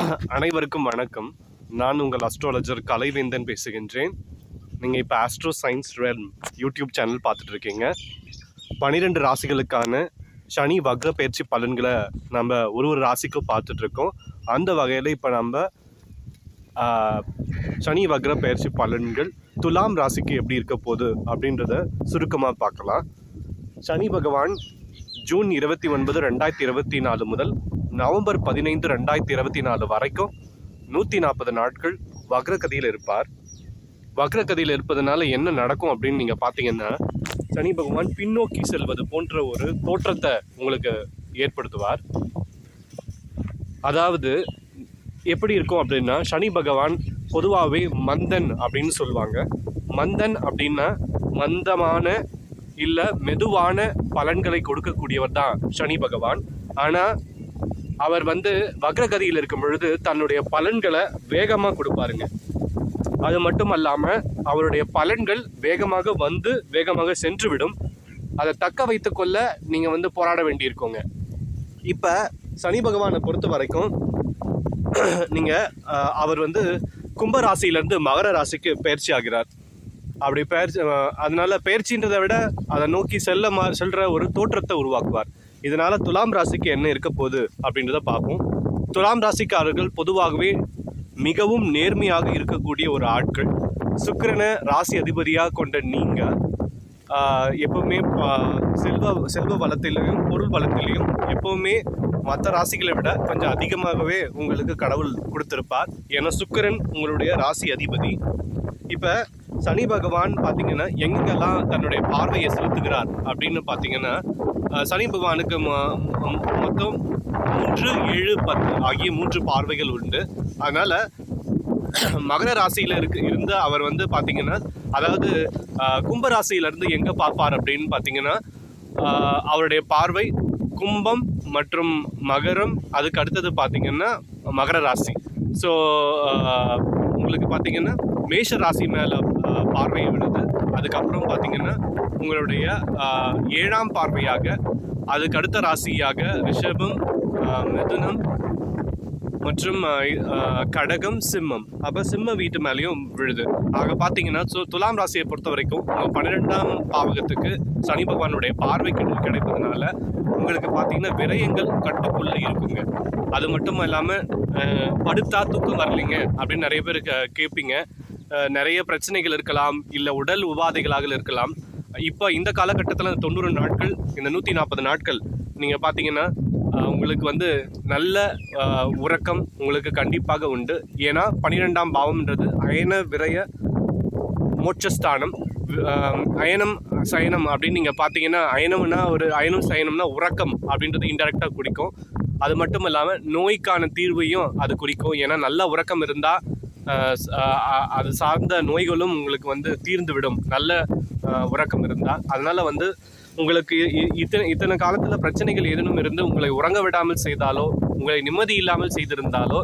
அனைவருக்கும் வணக்கம். நான் உங்கள் அஸ்ட்ராலஜர் கலைவேந்தன் பேசுகின்றேன். நீங்கள் இப்போ ஆஸ்ட்ரோ சயின்ஸ் ரெல் யூடியூப் சேனல் பார்த்துட்ருக்கீங்க. பன்னிரெண்டு ராசிகளுக்கான சனி வக்ர பயிற்சி பலன்களை நம்ம ஒரு ஒரு ராசிக்கும் பார்த்துட்ருக்கோம். அந்த வகையில் இப்போ நம்ம சனி வக்ர பயிற்சி பலன்கள் துலாம் ராசிக்கு எப்படி இருக்க போகுது அப்படின்றத சுருக்கமாக பார்க்கலாம். சனி பகவான் ஜூன் இருபத்தி ஒன்பது ரெண்டாயிரத்தி இருபத்தி நாலு முதல் நவம்பர் பதினைந்து ரெண்டாயிரத்தி இருபத்தி நாலு வரைக்கும் நூற்றி நாற்பது நாட்கள் வக்ரகதியில் இருப்பார். வக்ரகதியில் இருப்பதனால என்ன நடக்கும் அப்படின்னு நீங்கள் பார்த்தீங்கன்னா சனி பகவான் பின்னோக்கி செல்வது போன்ற ஒரு தோற்றத்தை உங்களுக்கு ஏற்படுத்துவார். அதாவது எப்படி இருக்கும் அப்படின்னா சனி பகவான் பொதுவாகவே மந்தன் அப்படின்னு சொல்லுவாங்க. மந்தன் அப்படின்னா மந்தமான இல்லை மெதுவான பலன்களை கொடுக்கக்கூடியவர் தான் சனி பகவான். ஆனால் அவர் வந்து வக்ரகதியில் இருக்கும் பொழுது தன்னுடைய பலன்களை வேகமாக கொடுப்பாருங்க. அது மட்டும் அல்லாமல் அவருடைய பலன்கள் வேகமாக வந்து வேகமாக சென்றுவிடும். அதை தக்க வைத்துக்கொள்ள நீங்கள் வந்து போராட வேண்டியிருக்கோங்க. இப்போ சனி பகவானை பொறுத்த வரைக்கும் நீங்கள் அவர் வந்து கும்பராசியிலேருந்து மகர ராசிக்கு பயிற்சி ஆகிறார். அப்படி பயிற்சி அதனால் பயிற்சின்றதை விட அதை நோக்கி செல்ல மா செல்கிற ஒரு தோற்றத்தை உருவாக்குவார். இதனால் துலாம் ராசிக்கு என்ன இருக்க போகுது அப்படின்றத பார்ப்போம். துலாம் ராசிக்காரர்கள் பொதுவாகவே மிகவும் நேர்மையாக இருக்கக்கூடிய ஒரு ஆட்கள். சுக்கிரனை ராசி அதிபதியாக கொண்ட நீங்கள் எப்பவுமே செல்வ செல்வ வளத்திலையும் பொருள் வளத்திலையும் எப்பவுமே மற்ற ராசிகளை விட கொஞ்சம் அதிகமாகவே உங்களுக்கு கடவுள் கொடுத்துருப்பார். ஏன்னா சுக்கிரன் உங்களுடைய ராசி அதிபதி. இப்போ சனி பகவான் பார்த்தீங்கன்னா எங்கெல்லாம் தன்னுடைய பார்வையை செலுத்துகிறார் அப்படின்னு பார்த்தீங்கன்னா சனி பகவானுக்கு மொ- மொத்தம் மூன்று ஏழு பத்து ஆகிய மூன்று பார்வைகள் உண்டு. அதனால் மகர ராசியில் இருக்கு இருந்த அவர் வந்து பார்த்தீங்கன்னா அதாவது ஆஹ், கும்ப பார்ப்பார் அப்படின்னு பார்த்தீங்கன்னா அவருடைய பார்வை கும்பம் மற்றும் மகரம் அதுக்கு அடுத்தது பார்த்திங்கன்னா மகர ராசி. ஸோ உங்களுக்கு பார்த்தீங்கன்னா மேஷ ராசி மேலே பார்வை விழுது அதுக்கப்புறம் பார்த்தீங்கன்னா உங்களுடைய ஏழாம் பார்வையாக அதுக்கு அடுத்த ராசியாக ரிஷபம் மிதுனம் மற்றும் கடகம் சிம்மம். அப்போ சிம்ம வீட்டு மேலேயும் விழுது. ஆக பார்த்தீங்கன்னா ஸோ துலாம் ராசியை பொறுத்த வரைக்கும் உங்கள் பன்னிரெண்டாம் பாவகத்துக்கு சனி பகவானுடைய பார்வை கிடைப்பதனால உங்களுக்கு பார்த்தீங்கன்னா விரயங்கள் கட்டுக்குள்ளே இருக்குங்க. அது மட்டும் இல்லாமல் படுத்தா தூக்கம் வரலைங்க அப்படின்னு நிறைய பேர் கே- கேட்பீங்க நிறைய பிரச்சனைகள் இருக்கலாம் இல்லை உடல் உபாதைகளாக இருக்கலாம். இப்போ இந்த காலகட்டத்தில் தொண்ணூறு நாட்கள் இந்த நூற்றி நாற்பது நாட்கள் நீங்கள் பார்த்தீங்கன்னா உங்களுக்கு வந்து நல்ல உறக்கம் உங்களுக்கு கண்டிப்பாக உண்டு. ஏன்னா பன்னிரெண்டாம் பாவம்ன்றது அயன விரய மோட்சஸ்தானம். அயனம் சயனம் அப்படின்னு நீங்கள் பார்த்தீங்கன்னா அயனம்னா ஒரு அயனம் சயனம்னா உறக்கம் அப்படின்றது இன்டெரக்டாக குறிக்கும். அது மட்டும் இல்லாமல் நோய்க்கான தீர்வையும் அது குறிக்கும். ஏன்னா நல்ல உறக்கம் இருந்தால் அது சார்ந்த நோய்களும் உங்களுக்கு வந்து தீர்ந்து விடும் நல்ல உறக்கம் இருந்தால் அதனால் வந்து உங்களுக்கு இ- இத்தனை இத்தனை காலத்தில் பிரச்சனைகள் ஏதேனும் இருந்து உங்களை உறங்க விடாமல் செய்தாலோ உங்களை நிம்மதி இல்லாமல் செய்திருந்தாலோ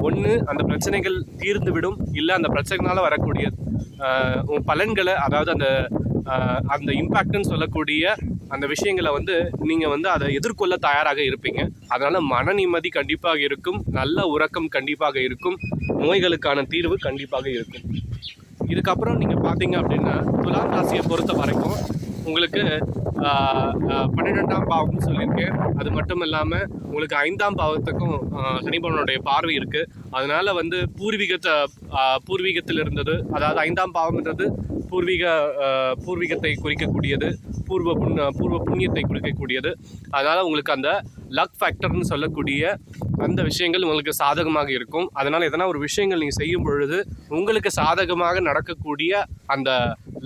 ஒன்று அந்த பிரச்சனைகள் தீர்ந்து விடும் இல்லை அந்த பிரச்சனைனால வரக்கூடிய பலன்களை அதாவது அந்த அந்த இம்பேக்ட்னு சொல்லக்கூடிய அந்த விஷயங்களை வந்து நீங்கள் வந்து அதை எதிர்கொள்ள தயாராக இருப்பீங்க. அதனால் மன நிம்மதி கண்டிப்பாக இருக்கும். நல்ல உறக்கம் கண்டிப்பாக இருக்கும். நோய்களுக்கான தீர்வு கண்டிப்பாக இருக்கும். இதுக்கப்புறம் நீங்கள் பார்த்தீங்க அப்படின்னா துலாம் ராசியை பொறுத்த வரைக்கும் உங்களுக்கு பன்னிரெண்டாம் பாவம்னு சொல்லியிருக்கேன் அது மட்டும் இல்லாமல் உங்களுக்கு ஐந்தாம் பாவத்துக்கும் சனிபவனுடைய பார்வை இருக்குது அதனால் வந்து பூர்வீகத்தை பூர்வீகத்தில் இருந்தது அதாவது ஐந்தாம் பாவம்ன்றது பூர்வீக பூர்வீகத்தை குறிக்கக்கூடியது பூர்வ புண் பூர்வ புண்ணியத்தை குறிக்கக்கூடியது. அதனால் உங்களுக்கு அந்த லக் ஃபேக்டர்னு சொல்லக்கூடிய அந்த விஷயங்கள் உங்களுக்கு சாதகமாக இருக்கும். அதனால் எதனா ஒரு விஷயங்கள் நீங்கள் செய்யும் பொழுது உங்களுக்கு சாதகமாக நடக்கக்கூடிய அந்த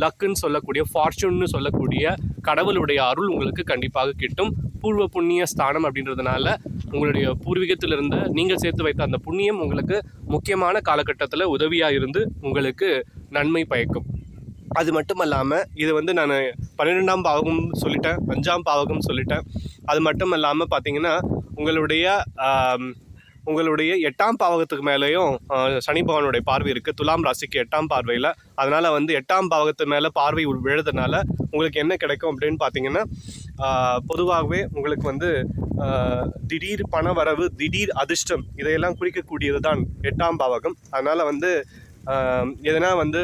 லக்குன்னு சொல்லக்கூடிய ஃபார்ச்சூன்னு சொல்லக்கூடிய கடவுளுடைய அருள் உங்களுக்கு கண்டிப்பாக கிட்டும். பூர்வ புண்ணிய ஸ்தானம் அப்படின்றதுனால உங்களுடைய பூர்வீகத்தில் இருந்த நீங்கள் சேர்த்து வைத்த அந்த புண்ணியம் உங்களுக்கு முக்கியமான காலகட்டத்தில் உதவியாக இருந்து உங்களுக்கு நன்மை பயக்கும். அது மட்டும் இல்லாமல் இது வந்து நான் பன்னிரெண்டாம் பாவகம் சொல்லிட்டேன் அஞ்சாம் பாவகம் சொல்லிட்டேன். அது மட்டும் இல்லாமல் பார்த்தீங்கன்னா உங்களுடைய உங்களுடைய எட்டாம் பாவகத்துக்கு மேலேயும் சனி பகவானுடைய பார்வை இருக்குது துலாம் ராசிக்கு எட்டாம் பார்வையில். அதனால் வந்து எட்டாம் பாவகத்து மேலே பார்வை உள் விழுறதுனால உங்களுக்கு என்ன கிடைக்கும் அப்படின்னு பார்த்தீங்கன்னா பொதுவாகவே உங்களுக்கு வந்து திடீர் பண வரவு திடீர் அதிர்ஷ்டம் இதையெல்லாம் குறிக்கக்கூடியது தான் எட்டாம் பாவகம் அதனால் வந்து எதனா வந்து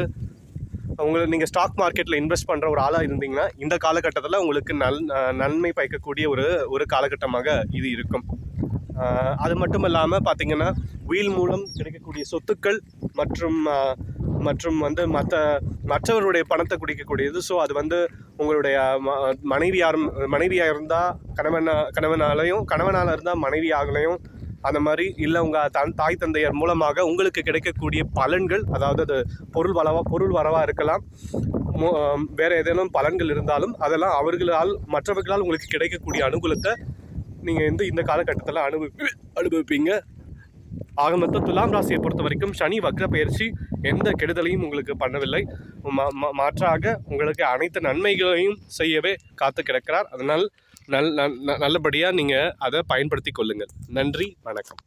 உங்களை நீங்கள் ஸ்டாக் மார்க்கெட்டில் இன்வெஸ்ட் பண்ணுற ஒரு ஆளாக இருந்தீங்கன்னா இந்த காலகட்டத்தில் உங்களுக்கு நல் நன்மை பயக்கக்கூடிய ஒரு ஒரு காலகட்டமாக இது இருக்கும். அது மட்டும் இல்லாமல் பார்த்தீங்கன்னா வீல் மூலம் கிடைக்கக்கூடிய சொத்துக்கள் மற்றும் மற்றும் வந்து மற்ற மற்றவருடைய பணத்தை குடிக்கக்கூடியது. ஸோ அது வந்து உங்களுடைய ம மனைவியார் மனைவியாக இருந்தால் கணவனா கணவனாலையும் கணவனால் இருந்தால் மனைவியாகலையும் அந்த மாதிரி இல்லை உங்கள் தன் தாய் தந்தையர் மூலமாக உங்களுக்கு கிடைக்கக்கூடிய பலன்கள் அதாவது அது பொருள் வளவா பொருள் வரவாக இருக்கலாம். வேறு ஏதேனும் பலன்கள் இருந்தாலும் அதெல்லாம் அவர்களால் மற்றவர்களால் உங்களுக்கு கிடைக்கக்கூடிய அனுகூலத்தை நீங்கள் வந்து இந்த காலகட்டத்தில் அனுபவி அனுபவிப்பீங்க. ஆக மொத்தம் துலாம் ராசியை பொறுத்த வரைக்கும் சனி வக்ர பயிற்சி எந்த கெடுதலையும் உங்களுக்கு பண்ணவில்லை. மாற்றாக உங்களுக்கு அனைத்து நன்மைகளையும் செய்யவே காத்து கிடக்கிறார். அதனால் நல் நல்லபடியாக நீங்கள் அதை பயன்படுத்தி கொள்ளுங்கள். நன்றி வணக்கம்.